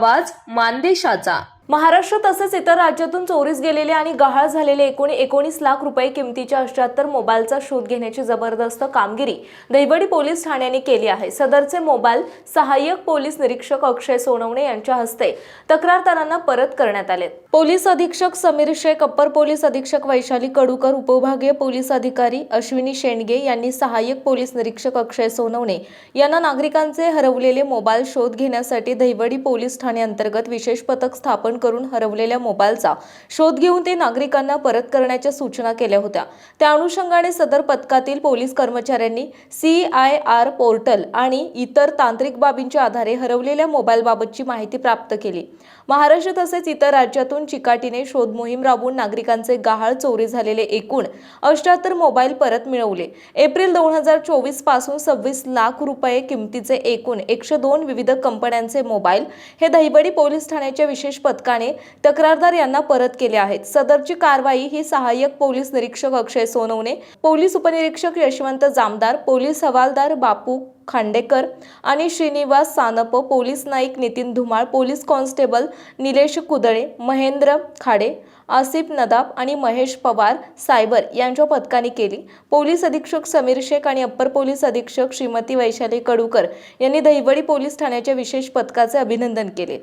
आवाज मानदेशाचा. महाराष्ट्र तसेच इतर राज्यातून चोरीस गेलेले आणि गहाळ झालेले एकूण एकोणीस लाख रुपये किमतीच्या अष्ट्याहत्तर मोबाईलचा शोध घेण्याची जबरदस्त कामगिरी दैवडी पोलीस ठाण्याने केली आहे. सदरचे मोबाईल सहाय्यक पोलीस निरीक्षक अक्षय सोनवणे यांच्या हस्ते तक्रारदारांना परत करण्यात आले. पोलीस अधीक्षक समीर शेख अप्पर पोलीस अधीक्षक वैशाली कडूकर उपविभागीय पोलीस अधिकारी अश्विनी शेंडगे यांनी सहाय्यक पोलीस निरीक्षक अक्षय सोनवणे यांना नागरिकांचे हरवलेले मोबाईल शोध घेण्यासाठी दहिवडी पोलीस ठाणे अंतर्गत विशेष पथक स्थापन करून हरवलेल्या मोबाईलचा शोध घेऊन ते नागरिकांना परत करण्याच्या सूचना केल्या होत्या. त्या अनुषंगाने सदर पथकातील पोलीस कर्मचाऱ्यांनी सी आय आर पोर्टल आणि इतर तांत्रिक बाबींच्या आधारे हरवलेल्या मोबाईलबाबतची माहिती प्राप्त केली. महाराष्ट्र तसेच इतर राज्यातून चिकाटीने शोध मोहीम राबवून नागरिकांचे गहाळ चोरी झालेले एकूण अष्ट्याहत्तर मोबाईल परत मिळवले. एप्रिल दोन हजार चोवीसपासून सव्वीस लाख रुपये किमतीचे एकूण एकशे दोन विविध कंपन्यांचे मोबाईल हे दहिबडी पोलीस ठाण्याच्या विशेष पथकाने तक्रारदार यांना परत केले आहेत. सदरची कारवाई ही सहाय्यक पोलीस निरीक्षक अक्षय सोनवणे पोलीस उपनिरीक्षक यशवंत जामदार पोलीस हवालदार बापू खांडेकर आणि Shrinivas Sanap police naik Nitin Dhumal police constable Nilesh Kudale Mahendra Khade Asif Nadab आणि महेश पवार सायबर यांच्या पथकाने केली. पोलीस अधीक्षक समीर शेख आणि अप्पर पोलीस अधीक्षक श्रीमती वैशाली कडूकर यांनी दहिवडी पोलीस ठाण्याच्या विशेष पथकाचे अभिनंदन केले.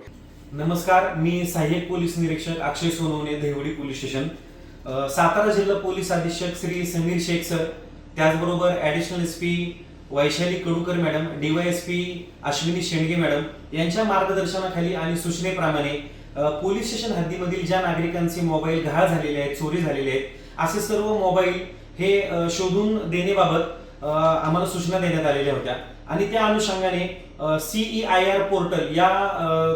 नमस्कार मी सहाय्यक पोलीस निरीक्षक अक्षय सोनवणे देवडी पोलीस स्टेशन. सातारा जिल्हा पोलीस अधीक्षक श्री समीर शेख सर त्याचबरोबर additional S P Vaishali Kadukar madam DYSP Ashwini Shendge madam यांच्या मार्गदर्शनाखाली आणि सूचनेप्रमाणे पोलीस स्टेशन हद्दीमधील ज्या नागरिकांचे मोबाईल गहाळ झालेले आहेत चोरी झालेले आहेत असे सर्व मोबाईल हे शोधून देण्याबाबत आम्हाला सूचना देण्यात आलेल्या होत्या. आणि त्या अनुषंगाने सीई आय आर पोर्टल या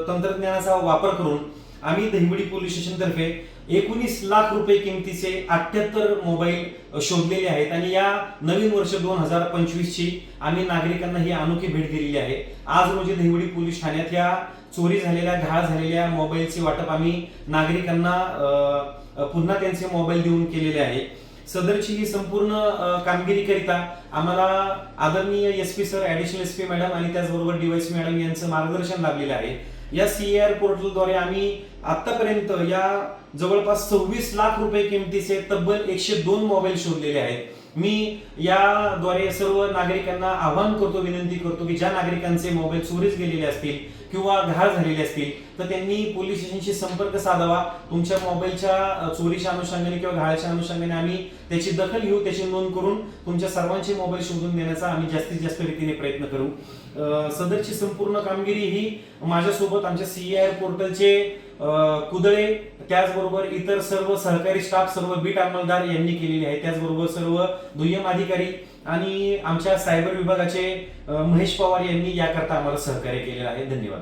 तंत्रज्ञानाचा वापर करून आम्ही दहिवडी पोलीस स्टेशनतर्फे एकोणीस लाख रुपये किमतीचे अठ्याहत्तर मोबाईल शोधलेले आहेत. आणि या नवीन वर्ष दोन हजार पंचवीसची आम्ही नागरिकांना ही अनोखी भेट दिलेली आहे. आज रोजी दहिवडी पोलीस ठाण्यात या चोरी झालेल्या घाळ झालेल्या मोबाईलचे वाटप आम्ही नागरिकांना पुन्हा त्यांचे मोबाईल देऊन केलेले आहे. सदरची ही संपूर्ण कामगिरी करिता आम्हाला आदरणीय S P sir additional S P madam आणि त्याचबरोबर डीवायसी मॅडम यांचं मार्गदर्शन लाभलेलं आहे. या सीआर पोर्टलद्वारे आम्ही आतापर्यंत या जवळपास सव्वीस लाख रुपये किमतीचे तब्बल एकशे दोन मोबाईल शोधलेले आहेत. मी याद्वारे सर्व नागरिकांना आवाहन करतो विनंती करतो की ज्या नागरिकांचे मोबाईल चोरीस गेलेले असतील किंवा घाळ झालेले असतील तर त्यांनी पोलीस स्टेशनशी संपर्क साधावा. तुमच्या मोबाईलच्या चोरीच्या अनुषंगाने किंवा घाळाच्या अनुषंगाने आम्ही त्याची दखल घेऊ त्याची नोंद करून तुमच्या सर्वांचे मोबाईल शोधून देण्याचा आम्ही जास्तीत जास्त रीतीने प्रयत्न करू. सदरची संपूर्ण कामगिरी ही माझ्यासोबत आमच्या सीआर पोर्टलचे कुदळे त्याचबरोबर इतर सर्व सहकारी स्टाफ सर्व बीट अंमलदार यांनी केलेली आहे त्याचबरोबर सर्व दुय्यम अधिकारी आणि आमच्या सायबर विभागाचे महेश पवार यांनी याकरता आम्हाला सहकार्य केलेलं आहे. धन्यवाद.